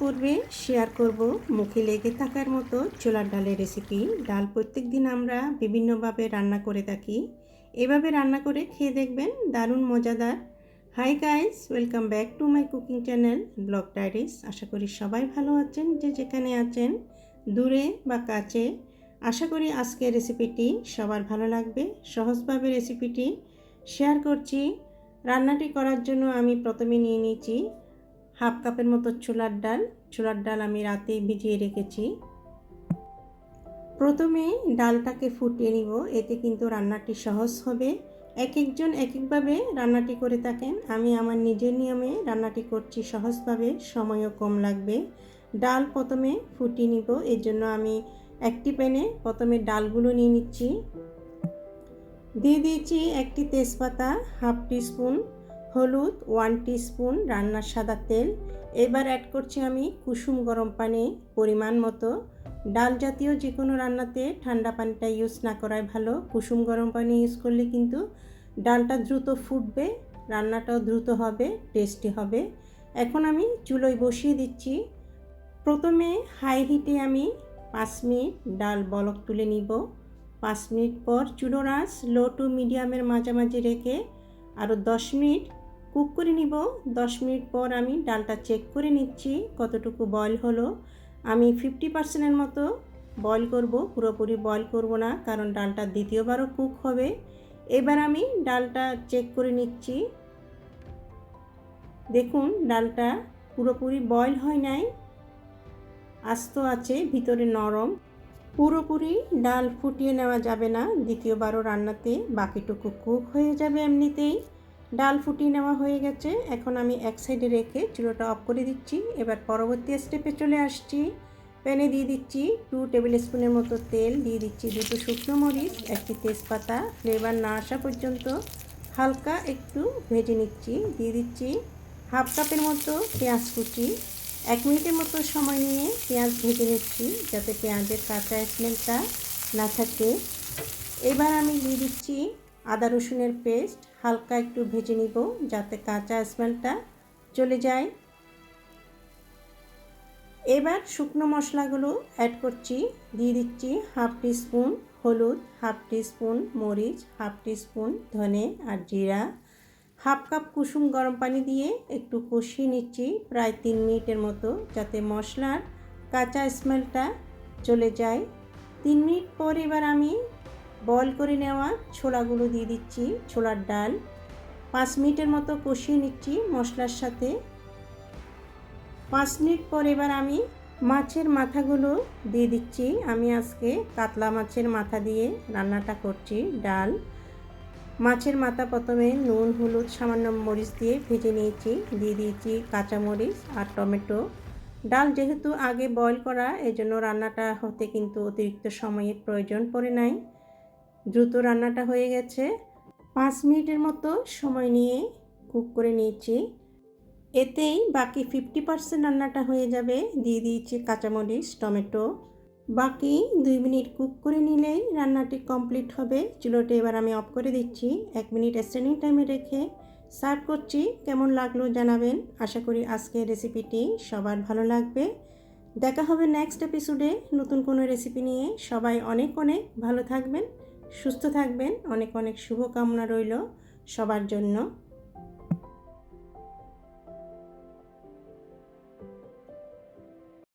পূর্বে শেয়ার করব মুখে লেগে থাকার মতো ছোলার ডালের রেসিপি ডাল প্রত্যেক দিন আমরা বিভিন্নভাবে রান্না করে থাকি। এভাবে রান্না করে খেয়ে দেখবেন দারুণ মজাদার। Hi guys welcome back to my cooking channel blog diaries আশা করি সবাই ভালো আছেন, যে যেখানে আছেন, দূরে বা কাছে। আশা করি আজকের রেসিপিটি সবার ভালো লাগবে। সহজভাবে রেসিপিটি শেয়ার করছি। রান্নাটি করার জন্য আমি প্রথমে নিয়ে নিয়েছি হাফ কাপের মতো ছোলার ডাল। ছোলার ডাল আমি রাতে ভিজিয়ে রেখেছি। প্রথমে ডালটাকে ফুটিয়ে নিব। এতে কিন্তু রান্নাটি সহজ হবে। এক একজন এক একভাবে রান্নাটি করে থাকেন। আমি আমার নিজের নিয়মে রান্নাটি করছি সহজভাবে। সময়ও কম লাগবে। ডাল প্রথমে ফুটিয়ে নিব। এর জন্য আমি একটি প্যানে প্রথমে ডালগুলো নিয়ে নিচ্ছি। দিয়ে দিয়েছি একটি তেজপাতা, হাফ টিস্পুন হলুদ ওয়ান স্পুন রান্নার সাদা তেল। এবার অ্যাড করছি আমি কুসুম গরম পানি পরিমাণ মতো। ডাল জাতীয় যে কোনো রান্নাতে ঠান্ডা পানিটা ইউজ না করাই ভালো। কুসুম গরম পানি ইউজ করলে কিন্তু ডালটা দ্রুত ফুটবে, রান্নাটাও দ্রুত হবে টেস্টি হবে। এখন আমি চুলোয় বসিয়ে দিচ্ছি। প্রথমে হাই হিটে আমি পাঁচ মিনিট ডাল বলক তুলে নিব। পাঁচ মিনিট পর চুলো রাস লো টু মিডিয়ামের মাঝামাঝি রেখে আরও দশ মিনিট কুক করে নিব। দশ মিনিট পর আমি ডালটা চেক করে নিচ্ছি কতটুকু বয়ল হলো। আমি ফিফটি পার্সেন্টের মতো বয়ল করব, পুরোপুরি বয়ল করব না, কারণ ডালটা দ্বিতীয়বারও কুক হবে। এবার আমি ডালটা চেক করে নিচ্ছি। দেখুন, ডালটা পুরোপুরি বয়ল হয় নাই, আস্ত আছে, ভিতরে নরম। পুরোপুরি ডাল ফুটিয়ে নেওয়া যাবে না, দ্বিতীয়বারও রান্নাতে বাকিটুকু কুক হয়ে যাবে এমনিতেই। ডাল ফুটিয়ে নেওয়া হয়ে গেছে। এখন আমি এক সাইডে রেখে চুলোটা অফ করে দিচ্ছি। এবার পরবর্তী স্টেপে চলে আসছি। প্যানে দিয়ে দিচ্ছি টু টেবিল স্পুনের মতো তেল। দিয়ে দিচ্ছি দুটো শুকনো মরিচ, একটি তেজপাতা। ফ্লেভার না আসা পর্যন্ত হালকা একটু ভেজে নিচ্ছি। দিয়ে দিচ্ছি হাফ কাপের মতো পেঁয়াজ কুচি। এক মিনিটের মতো সময় নিয়ে পেঁয়াজ ভেজে নিচ্ছি যাতে পেঁয়াজের কাঁচা স্মেলটা না থাকে। এবার আমি দিয়ে দিচ্ছি আদা রসুনের পেস্ট। হালকা একটু ভেজে নিব যাতে কাঁচা স্মেলটা চলে যায়। এবার শুকনো মশলাগুলো অ্যাড করছি, দিয়ে দিচ্ছি হাফ স্পুন হলুদ, হাফ স্পুন মরিচ, হাফ স্পুন ধনে আর জিরা। হাফ কাপ কুসুম গরম পানি দিয়ে একটু কষিয়ে নিচ্ছি প্রায় তিন মিনিটের মতো যাতে মশলার কাঁচা স্মেলটা চলে যায়। তিন মিনিট পর এবার আমি বয়ল করে নেওয়া ছোলাগুলো দিয়ে দিচ্ছি, ছোলার ডাল। পাঁচ মিনিটের মতো কষিয়ে নিচ্ছি মশলার সাথে। পাঁচ মিনিট পর এবার আমি মাছের মাথাগুলো দিয়ে দিচ্ছি। আমি আজকে কাতলা মাছের মাথা দিয়ে রান্নাটা করছি, ডাল। মাছের মাথা প্রথমে নুন, হলুদ, সামান্য মরিচ দিয়ে ভেজে নিয়েছি। দিয়ে দিয়েছি কাঁচামরিচ আর টমেটো। ডাল যেহেতু আগে বয়ল করা, এজন্য রান্নাটা হতে কিন্তু অতিরিক্ত সময়ের প্রয়োজন পড়ে নাই। দ্রুত রান্নাটা হয়ে গেছে। পাঁচ মিনিটের মতো সময় নিয়ে কুক করে নিয়েছি। এতেই বাকি ফিফটি পার্সেন্ট রান্নাটা হয়ে যাবে। দিয়ে দিয়েছি কাঁচামরিচ, টমেটো। বাকি দুই মিনিট কুক করে নিলেই রান্নাটি কমপ্লিট হবে। চুলোটা এবার আমি অফ করে দিচ্ছি। এক মিনিট স্ট্যান্ডিং টাইমে রেখে সার্ভ করছি। কেমন লাগল জানাবেন। আশা করি আজকের রেসিপিটি সবার ভালো লাগবে। দেখা হবে নেক্সট এপিসোডে নতুন কোনো রেসিপি নিয়ে। সবাই অনেক অনেক ভালো থাকবেন। সুস্থ থাকবেন। অনেক অনেক শুভকামনা রইল সবার জন্য।